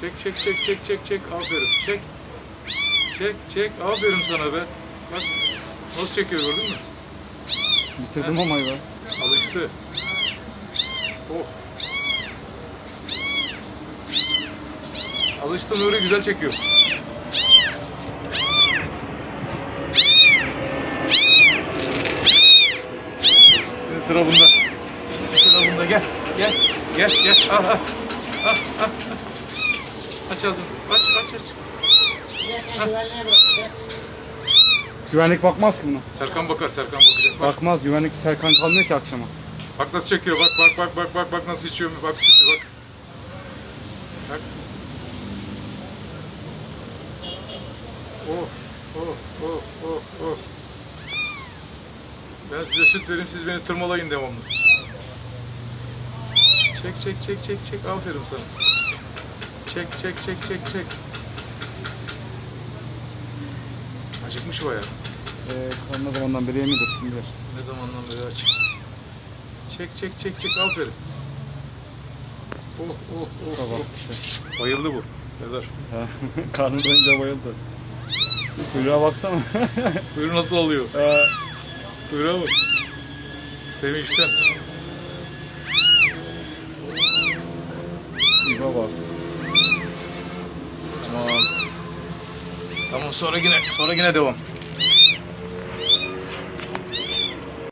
Çek çek çek çek çek çek aferin çek. Çek çek aferin sana be. Bak nasıl çekiyor gördün mü? Bitirdim ama ya. Alıştı. Oh. Alıştı Nuri güzel çekiyor. Şimdi sıra bunda. İşte sıra bunda gel. Gel. Gel gel. Ah ah. Ah ah. Aç ağzını. Aç aç aç. Bırakacağız. Güvenlik bakmaz ki buna. Serkan bakar Serkan bakacak. Bak. Bakmaz. Güvenlik Serkan kalmıyor ki akşama. Bak nasıl çekiyor. Bak bak bak bak bak bak nasıl içiyor. Bak sütü bak. Bak. Oh oh oh oh oh. Ben size süt vereyim siz beni tırmalayın devamlı. Çek çek çek çek çek aferin sana. Çek çek çek çek çek. Acıkmış bayağı. Ee, ne zamandan beri yemiyordur şimdi. Ne zamandan beri aç. Çek çek çek çek aferin. Oh oh oh. Bak oh. Bayıldı bu. Serdar. Karnı doyunca bayıldı. Kuyruğa baksana. Buyur nasıl oluyor? Ha, Buyur bak. Sevinçten. İyi baba. Tamam. Tamam sonra yine sonra yine devam.